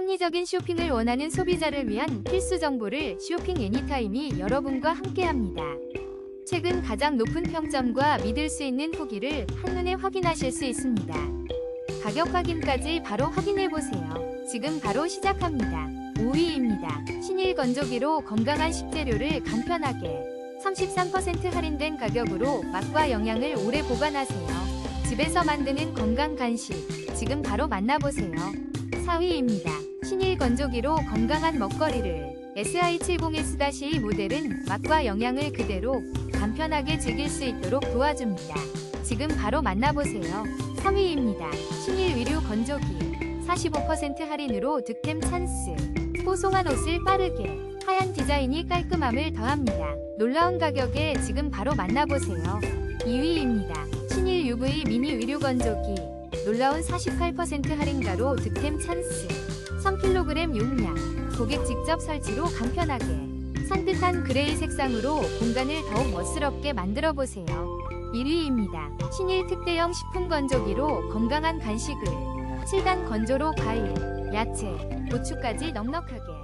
합리적인 쇼핑을 원하는 소비자를 위한 필수 정보를 쇼핑 애니타임이 여러분과 함께합니다. 최근 가장 높은 평점과 믿을 수 있는 후기를 한눈에 확인하실 수 있습니다. 가격 확인까지 바로 확인해 보세요. 지금 바로 시작합니다. 5위입니다. 신일 건조기로 건강한 식재료를 간편하게 33% 할인된 가격으로 맛과 영양을 오래 보관하세요. 집에서 만드는 건강 간식 지금 바로 만나보세요. 4위입니다. 신일 건조기로 건강한 먹거리를 SI70S-2 모델은 맛과 영양을 그대로 간편하게 즐길 수 있도록 도와줍니다. 지금 바로 만나보세요. 3위입니다. 신일 위류 건조기 45% 할인으로 득템 찬스 뽀송한 옷을 빠르게 하얀 디자인이 깔끔함을 더합니다. 놀라운 가격에 지금 바로 만나보세요. 2위입니다. 신일 UV 미니 위류 건조기 놀라운 48% 할인가로 득템 찬스 3kg 용량 고객 직접 설치로 간편하게 산뜻한 그레이 색상으로 공간을 더욱 멋스럽게 만들어 보세요. 1위입니다. 신일 특대형 식품 건조기로 건강한 간식을 7단 건조로 과일, 야채, 고추까지 넉넉하게